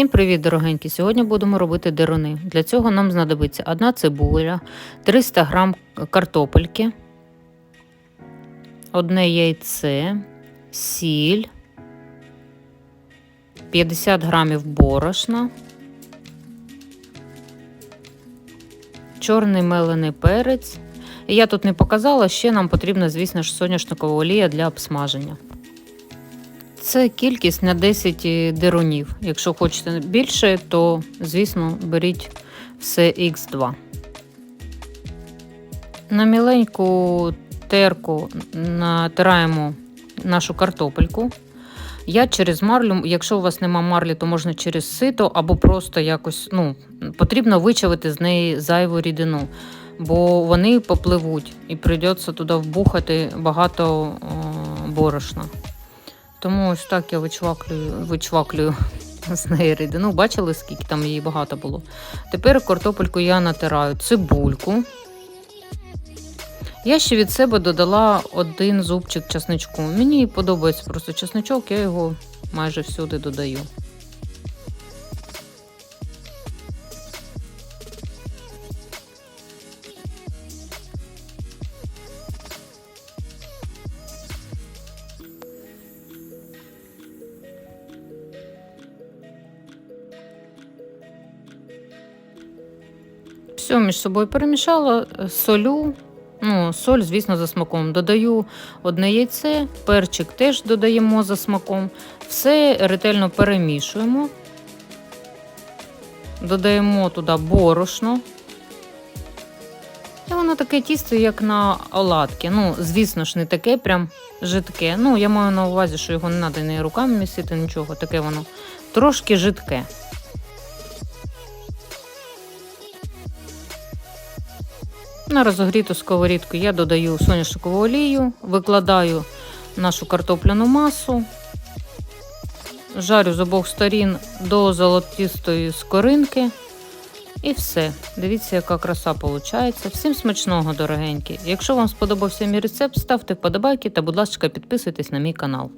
Всім привіт, дорогенькі! Сьогодні будемо робити деруни. Для цього нам знадобиться одна цибуля, 300 г картопельки, одне яйце, сіль, 50 грамів борошна, чорний мелений перець. Я тут не показала, ще нам потрібна, звісно ж, соняшникова олія для обсмаження. Це кількість на 10 дерунів. Якщо хочете більше, то, звісно, беріть все Х2. На міленьку терку натираємо нашу картопельку. Я через марлю, якщо у вас нема марлі, то можна через сито або просто якось ну, потрібно вичавити з неї зайву рідину, бо вони попливуть і прийдеться туди вбухати багато о, борошна. Тому ось так я вичваклюю, вичваклюю з неї рідину. Бачили, скільки там її багато було. Тепер картопельку я натираю цибульку. Я ще від себе додала один зубчик чесничку. Мені подобається просто чесничок, я його майже всюди додаю. Все між собою перемішала, солю. Ну, соль, звісно, за смаком. Додаю одне яйце, перчик теж додаємо за смаком. Все ретельно перемішуємо. Додаємо туди борошно. І воно таке тісто, як на оладки. Ну, звісно ж, не таке прям жидке. Ну, я маю на увазі, що його не треба ні руками місити, нічого. Таке воно трошки жидке. На розогріту сковорідку я додаю соняшникову олію, викладаю нашу картопляну масу, жарю з обох сторін до золотистої скоринки. І все. Дивіться, яка краса виходить. Всім смачного, дорогенькі. Якщо вам сподобався мій рецепт, ставте вподобайки та, будь ласка, підписуйтесь на мій канал.